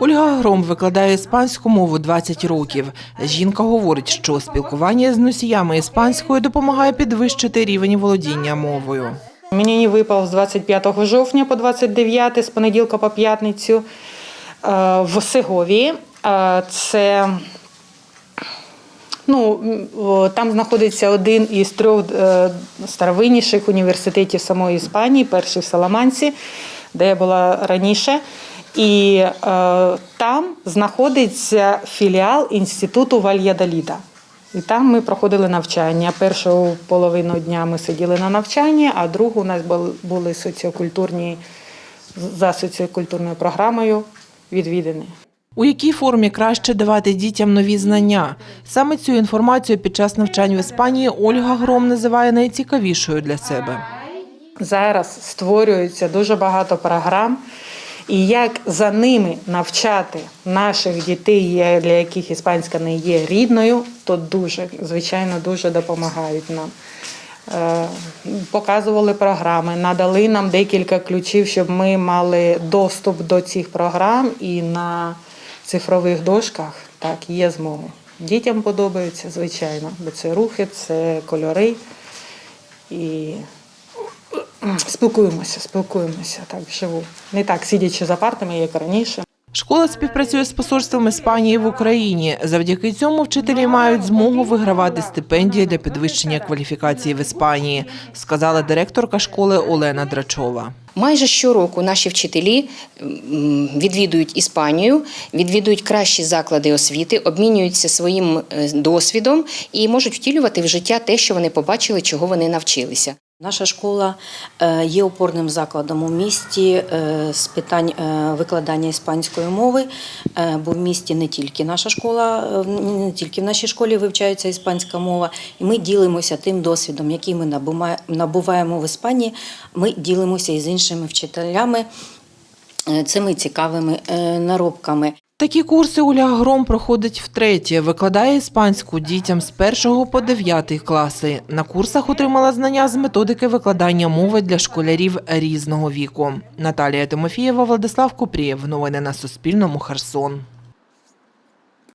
Ольга Гром викладає іспанську мову 20 років. Жінка говорить, що спілкування з носіями іспанської допомагає підвищити рівень володіння мовою. Мені випав з 25 жовтня по 29, з понеділка по п'ятницю е, в Сеговії. Е, Це ну, там знаходиться один із трьох е, старовинніших університетів самої Іспанії, перший в Саламанці, де я була раніше. І е, там знаходиться філіал інституту Вальядоліда. І там ми проходили навчання. Першу половину дня ми сиділи на навчанні, а другу у нас були соціокультурні за соціокультурною програмою відвідини. У якій формі краще давати дітям нові знання? Саме цю інформацію під час навчань в Іспанії Ольга Гром називає найцікавішою для себе. Зараз створюється дуже багато програм, і як за ними навчати наших дітей, для яких іспанська не є рідною, то дуже, звичайно, дуже допомагають нам. Е, Показували програми, надали нам декілька ключів, щоб ми мали доступ до цих програм і на цифрових дошках так є змога. Дітям подобається, звичайно, бо це рухи, це кольори. І Спілкуємося, спілкуємося так вживу. Не так сидячи за партами, як раніше. Школа співпрацює з посольством Іспанії в Україні. Завдяки цьому вчителі мають змогу вигравати стипендії для підвищення кваліфікації в Іспанії, сказала директорка школи Олена Драчова. Майже щороку наші вчителі відвідують Іспанію, відвідують кращі заклади освіти, обмінюються своїм е, досвідом і можуть втілювати в життя те, що вони побачили, чого вони навчилися. Наша школа е, є опорним закладом у місті е, з питань е, викладання іспанської мови, бо в місті не тільки наша школа, не тільки в нашій школі вивчається іспанська мова, і ми ділимося тим досвідом, який ми набуваємо в Іспанії. Ми ділимося із іншими вчителями цими цікавими наробками. Такі курси Оля Гром проходить втретє. Викладає іспанську дітям з 1 по 9 класи. На курсах отримала знання з методики викладання мови для школярів різного віку. Наталія Тимофієва, Владислав Купрієв. Новини на Суспільному. Херсон.